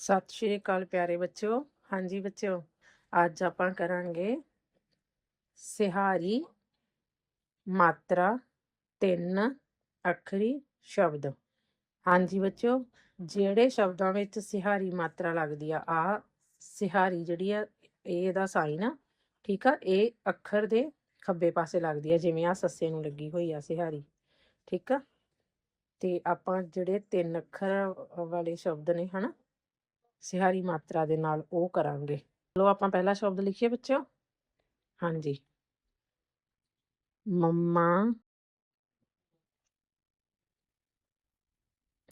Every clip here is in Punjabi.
ਸਤਿ ਸ਼੍ਰੀ ਅਕਾਲ ਪਿਆਰੇ ਬੱਚਿਓ। ਹਾਂਜੀ ਬੱਚਿਓ, ਅੱਜ ਆਪਾਂ ਕਰਾਂਗੇ ਸਿਹਾਰੀ ਮਾਤਰਾ ਤਿੰਨ ਅੱਖਰੀ ਸ਼ਬਦ। ਹਾਂਜੀ ਬੱਚਿਓ, ਜਿਹੜੇ ਸ਼ਬਦਾਂ ਵਿੱਚ ਸਿਹਾਰੀ ਮਾਤਰਾ ਲੱਗਦੀ ਆ ਆ ਸਿਹਾਰੀ ਜਿਹੜੀ ਆ, ਇਹ ਇਹਦਾ ਸਾਈਨ ਆ ਠੀਕ ਆ, ਇਹ ਅੱਖਰ ਦੇ ਖੱਬੇ ਪਾਸੇ ਲੱਗਦੀ ਆ, ਜਿਵੇਂ ਆ ਸੱਸੇ ਨੂੰ ਲੱਗੀ ਹੋਈ ਆ ਸਿਹਾਰੀ, ਠੀਕ ਆ। ਤੇ ਆਪਾਂ ਜਿਹੜੇ ਤਿੰਨ ਅੱਖਰ ਵਾਲੇ ਸ਼ਬਦ ਨੇ ਹਨਾ ਸਿਹਾਰੀ ਮਾਤਰਾ ਦੇ ਨਾਲ ਉਹ ਕਰਾਂਗੇ। ਚਲੋ ਆਪਾਂ ਪਹਿਲਾ ਸ਼ਬਦ ਲਿਖੀਏ ਬੱਚਿਓ। ਹਾਂਜੀ। ਮੰਮਾ।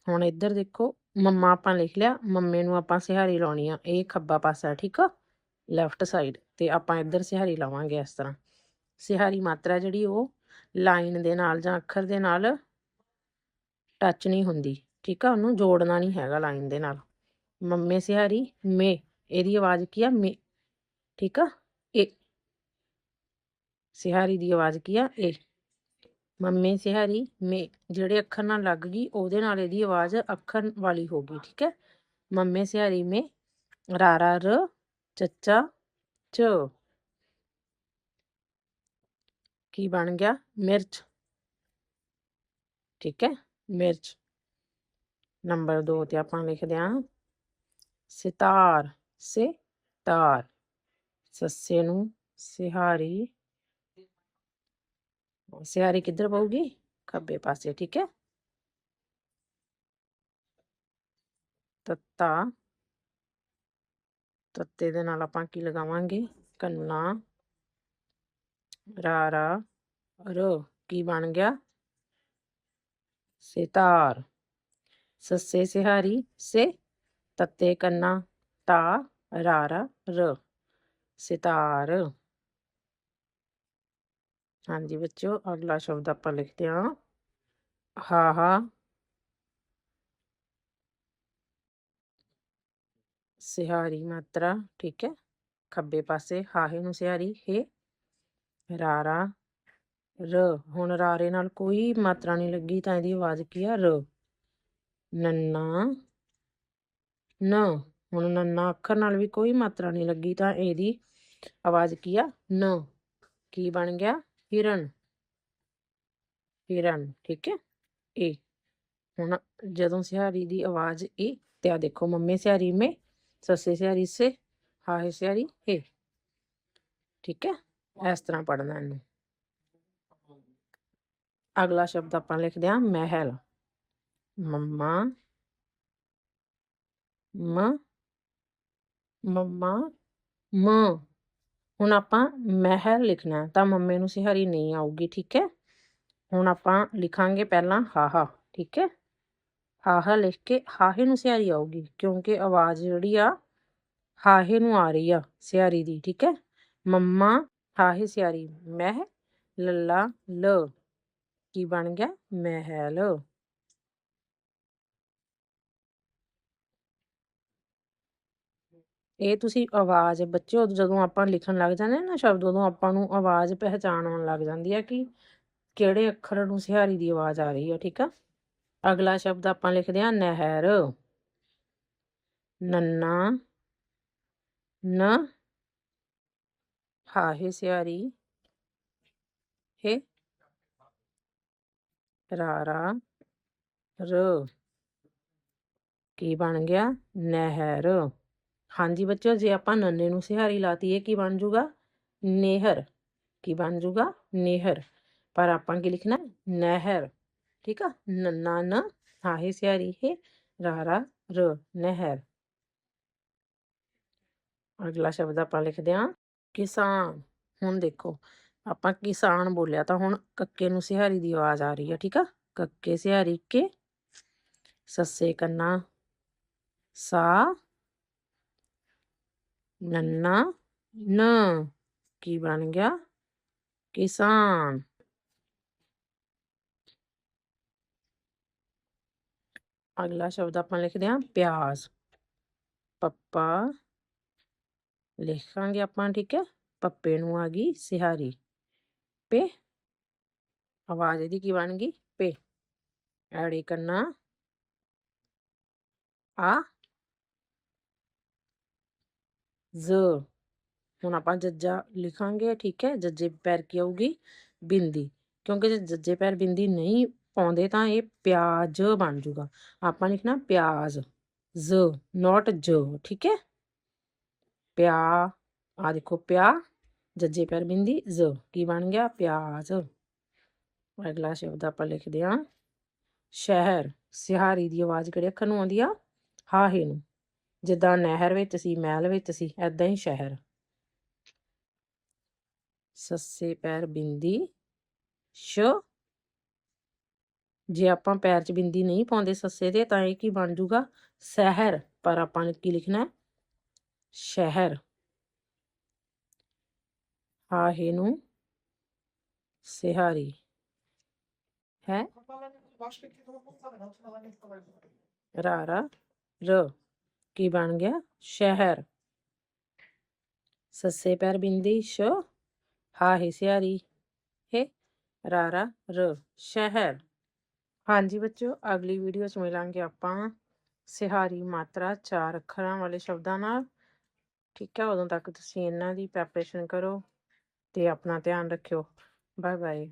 ਹੁਣ ਇੱਧਰ ਦੇਖੋ, ਮੰਮਾ ਆਪਾਂ ਲਿਖ ਲਿਆ, ਮੰਮੇ ਨੂੰ ਆਪਾਂ ਸਿਹਾਰੀ ਲਾਉਣੀ ਆ, ਇਹ ਖੱਬਾ ਪਾਸਾ ਠੀਕ ਆ? ਲੈਫਟ ਸਾਈਡ ਤੇ ਆਪਾਂ ਇੱਧਰ ਸਿਹਾਰੀ ਲਾਵਾਂਗੇ ਇਸ ਤਰ੍ਹਾਂ। ਸਿਹਾਰੀ ਮਾਤਰਾ ਜਿਹੜੀ ਉਹ ਲਾਈਨ ਦੇ ਨਾਲ ਜਾਂ ਅੱਖਰ ਦੇ ਨਾਲ ਟੱਚ ਨਹੀਂ ਹੁੰਦੀ, ਠੀਕ ਆ? ਉਹਨੂੰ ਜੋੜਨਾ ਨਹੀਂ ਹੈਗਾ ਲਾਈਨ ਦੇ ਨਾਲ। ਮੰਮੇ ਸਿਹਾਰੀ ਮੇ, ਇਹਦੀ ਆਵਾਜ਼ ਕੀ ਆ? ਮੇ, ਠੀਕ ਆ? ਇਹ ਸਿਹਾਰੀ ਦੀ ਆਵਾਜ਼ ਕੀ ਆ? ਏ। ਮੰਮੇ ਸਿਹਾਰੀ, ਮੇ, ਜਿਹੜੇ ਅੱਖਰ ਨਾਲ ਲੱਗ ਗਈ, ਉਹਦੇ ਨਾਲ ਇਹਦੀ ਆਵਾਜ਼ ਅੱਖਰ ਵਾਲੀ ਹੋ ਗਈ, ਠੀਕ ਹੈ? ਮੰਮੇ ਸਿਹਾਰੀ, ਮੇ ਰਾਰਾ ਰ ਚੱਚਾ ਚ ਕੀ ਬਣ ਗਿਆ? ਮਿਰਚ। ਠੀਕ ਹੈ? ਮਿਰਚ। ਨੰਬਰ 2 ਤੇ ਆਪਾਂ ਲਿਖਦੇ ਆਂ ਸਿਤਾਰ ਸੇ ਸੱਸੇ ਨੂੰ ਸਿਹਾਰੀ ਸਿਹਾਰੀ ਕਿੱਧਰ ਪਊਗੀ ਖੱਬੇ ਪਾਸੇ ਠੀਕ ਹੈ ਤੱਤਾ ਤੱਤੇ ਦੇ ਨਾਲ ਆਪਾਂ ਕੀ ਲਗਾਵਾਂਗੇ ਕੰਨਾ ਰਾ ਰੋ ਕੀ ਬਣ ਗਿਆ ਸਿਤਾਰ ਸੱਸੇ ਸਿਹਾਰੀ ਸੇ ਤੱਤੇ ਕੰਨਾ ਤਾ ਰਾਰਾ ਰ, ਸਿਤਾਰ। ਹਾਂਜੀ ਬੱਚਿਓ, ਅਗਲਾ ਸ਼ਬਦ ਆਪਾਂ ਲਿਖਦੇ ਹਾਂ। ਹਾ ਹਾ। ਸਿਹਾਰੀ ਮਾਤਰਾ, ਠੀਕ ਹੈ। ਖੱਬੇ ਪਾਸੇ ਹਾਹੇ ਨੂੰ ਸਿਹਾਰੀ, ਹੇ। ਰਾਰਾ, ਰ। ਹੁਣ ਰਾਰੇ ਨਾਲ ਕੋਈ ਮਾਤਰਾ ਨਹੀਂ ਲੱਗੀ, ਤਾਂ ਇਹਦੀ ਆਵਾਜ਼ ਕੀ ਆ? ਰ। ਨੰਨਾ। ਨ, ਹੁਣ ਨੰਨਾ ਅੱਖਰ ਨਾਲ ਵੀ ਕੋਈ ਮਾਤਰਾ ਨਹੀਂ ਲੱਗੀ ਤਾਂ ਇਹਦੀ ਆਵਾਜ਼ ਕੀ ਆ? ਨ। ਕੀ ਬਣ ਗਿਆ? ਹਿਰਨ। ਹਿਰਨ, ਠੀਕ ਹੈ? ਇਹ ਹੁਣ ਜਦੋਂ ਸਿਹਾਰੀ ਦੀ ਆਵਾਜ਼ ਇਹ ਤੇ ਆ ਦੇਖੋ ਮੰਮੇ ਸਿਹਾਰੀ ਮੇ, ਸੱਸੇ ਸਿਹਾਰੀ ਸੇ, ਹਾਹੇ ਸਿਹਾਰੀ ਹੈ। ਠੀਕ ਹੈ? ਇਸ ਤਰ੍ਹਾਂ ਪੜਨਾ ਇਹਨੂੰ। ਅਗਲਾ ਸ਼ਬਦ ਆਪਾਂ ਲਿਖਦੇ ਹਾਂ ਮਹਿਲ। ਮੰਮਾ ਮ, ਮੰਮਾ, ਮ। ਹੁਣ ਆਪਾਂ ਮਹਿਲ ਲਿਖਣਾ ਤਾਂ ਮੰਮੇ ਨੂੰ ਸਿਹਾਰੀ ਨਹੀਂ ਆਊਗੀ, ਠੀਕ ਹੈ? ਹੁਣ ਆਪਾਂ ਲਿਖਾਂਗੇ ਪਹਿਲਾਂ ਹਾਹਾ, ਠੀਕ ਹੈ? ਹਾਹਾ ਲਿਖ ਕੇ ਹਾਹੇ ਨੂੰ ਸਿਹਾਰੀ ਆਊਗੀ, ਕਿਉਂਕਿ ਆਵਾਜ਼ ਜਿਹੜੀ ਆ, ਹਾਹੇ ਨੂੰ ਆ ਰਹੀ ਆ ਸਿਹਾਰੀ ਦੀ, ਠੀਕ ਹੈ? ਮੰਮਾ, ਹਾਹੇ ਸਿਹਾਰੀ ਮਹਿ ਲੱਲਾ, ਲ। ਕੀ ਬਣ ਗਿਆ? ਮਹਿਲ। ਇਹ ਤੁਸੀਂ ਆਵਾਜ਼ ਬੱਚਿਓ ਜਦੋਂ ਆਪਾਂ ਲਿਖਣ ਲੱਗ ਜਾਂਦੇ ਨਾ ਸ਼ਬਦ, ਉਦੋਂ ਆਪਾਂ ਨੂੰ ਆਵਾਜ਼ ਪਹਿਚਾਣ ਆਉਣ ਲੱਗ ਜਾਂਦੀ ਹੈ ਕਿ ਕਿਹੜੇ ਅੱਖਰ ਨੂੰ ਸਿਹਾਰੀ ਦੀ ਆਵਾਜ਼ ਆ ਰਹੀ ਹੈ, ਠੀਕ ਆ? ਅਗਲਾ ਸ਼ਬਦ ਆਪਾਂ ਲਿਖਦੇ ਹਾਂ, ਨਹਿਰ। ਨੰਨਾ, ਨ ਹਾਹੇ ਸਿਹਾਰੀ, ਹੈ ਰਾਰਾ, ਰ। ਕੀ ਬਣ ਗਿਆ? ਨਹਿਰ। ਹਾਂਜੀ ਬੱਚਿਓ ਜੇ ਆਪਾਂ ਨੰਨੇ ਨੂੰ ਸਿਹਾਰੀ ਲਾਤੀ ਇਹ ਕੀ ਬਣ ਜੂਗਾ ਨਹਿਰ ਕੀ ਬਣ ਜੂਗਾ ਨਹਿਰ ਪਰ ਆਪਾਂ ਕੀ ਲਿਖਣਾ ਨਹਿਰ ਠੀਕ ਆ ਨੰਨਾ ਨ ਹਾਹੇ ਸਿਹਾਰੀ ਹੈ ਰਾਰਾ ਰ ਨਹਿਰ ਅਗਲਾ ਸ਼ਬਦ ਆਪਾਂ ਲਿਖਦੇ ਹਾਂ ਕਿਸਾਨ ਹੁਣ ਦੇਖੋ ਆਪਾਂ ਕਿਸਾਨ ਬੋਲਿਆ ਤਾਂ ਹੁਣ ਕੱਕੇ ਨੂੰ ਸਿਹਾਰੀ ਦੀ ਆਵਾਜ਼ ਆ ਰਹੀ ਹੈ ਠੀਕ ਆ ਕੱਕੇ ਸਿਹਾਰੀ ਕੇ ਸੱਸੇ ਕੰਨਾ ਨੰਨਾ ਨ ਕੀ ਬਣ ਗਿਆ? ਕਿਸਾਨ। ਅਗਲਾ ਸ਼ਬਦ ਆਪਾਂ ਲਿਖਦੇ ਹਾਂ ਪਿਆਜ਼। ਪੱਪਾ। ਲਿਖਾਂਗੇ ਆਪਾਂ ਠੀਕ ਹੈ? ਪੱਪੇ ਨੂੰ ਆ ਗਈ ਸਿਹਾਰੀ। ਪੇ। ਆਵਾਜ਼ ਇਹਦੀ ਕੀ ਬਣ ਗਈ? ਪੇ। ਐੜੀ ਕਰਨਾ ਆ। ਜ਼। ਹੁਣ ਆਪਾਂ ਜੱਜਾ ਲਿਖਾਂਗੇ, ਠੀਕ ਹੈ? ਜੱਜੇ ਪੈਰ ਕੀ ਆਊਗੀ? ਬਿੰਦੀ। ਕਿਉਂਕਿ ਜੇ ਜੱਜੇ ਪੈਰ ਬਿੰਦੀ ਨਹੀਂ ਪਾਉਂਦੇ ਤਾਂ ਇਹ ਪਿਆਜ਼ ਬਣ ਜਾਊਗਾ ਆਪਾਂ ਲਿਖਣਾ ਪਿਆਜ਼। ਜ਼ ਨਾਟ ਜ, ਠੀਕ ਹੈ? ਪਿਆ ਆ ਦੇਖੋ ਪਿਆ, ਜੱਜੇ ਪੈਰ ਬਿੰਦੀ, ਜ਼। ਕੀ ਬਣ ਗਿਆ? ਪਿਆਜ਼। ਅਗਲਾ ਸ਼ਬਦ ਆਪਾਂ ਲਿਖਦੇ ਹਾਂ। ਸ਼ਹਿਰ। ਸਿਹਾਰੀ ਦੀ ਆਵਾਜ਼ ਕਿਹੜੇ ਅੱਖਰ ਨੂੰ ਆਉਂਦੀ ਆ? ਹਾਹੇ ਨੂੰ। ਜਿੱਦਾਂ ਨਹਿਰ ਵਿੱਚ ਸੀ, ਮਹਿਲ ਵਿੱਚ ਸੀ ਐਦਾਂ ਹੀ ਸ਼ਹਿਰ। ਸੱਸੇ ਪੈਰ ਬਿੰਦੀ, ਸ਼। ਜੇ ਆਪਾਂ ਪੈਰ 'ਚ ਬਿੰਦੀ ਨਹੀਂ ਪਾਉਂਦੇ ਸੱਸੇ ਦੇ ਤਾਂ ਇਹ ਕੀ ਬਣ ਜਾਊਗਾ ਸ਼ਹਿਰ। ਪਰ ਆਪਾਂ ਨੇ ਕੀ ਲਿਖਣਾ? ਹੈ ਸ਼ਹਿਰ। ਹਾਹੇ ਨੂੰ ਸਿਹਾਰੀ। ਹੈ? ਰਾਰਾ ਰ। ਕੀ ਬਣ ਗਿਆ ਸ਼ਹਿਰ ਸੱਸੇ ਪੈਰ ਬਿੰਦੀ ਸ਼ ਹਾਹੇ ਸਿਹਾਰੀ ਹੈ ਰਾਰਾ ਰ ਸ਼ਹਿਰ ਹਾਂਜੀ ਬੱਚਿਓ ਅਗਲੀ ਵੀਡੀਓ 'ਚ ਮਿਲਾਂਗੇ ਆਪਾਂ ਸਿਹਾਰੀ ਮਾਤਰਾ ਚਾਰ ਅੱਖਰਾਂ ਵਾਲੇ ਸ਼ਬਦਾਂ ਨਾਲ ਠੀਕ ਹੈ ਉਦੋਂ ਤੱਕ ਤੁਸੀਂ ਇਹਨਾਂ ਦੀ ਪ੍ਰੈਪਰੇਸ਼ਨ ਕਰੋ ਤੇ ਆਪਣਾ ਧਿਆਨ ਰੱਖਿਓ ਬਾਏ ਬਾਏ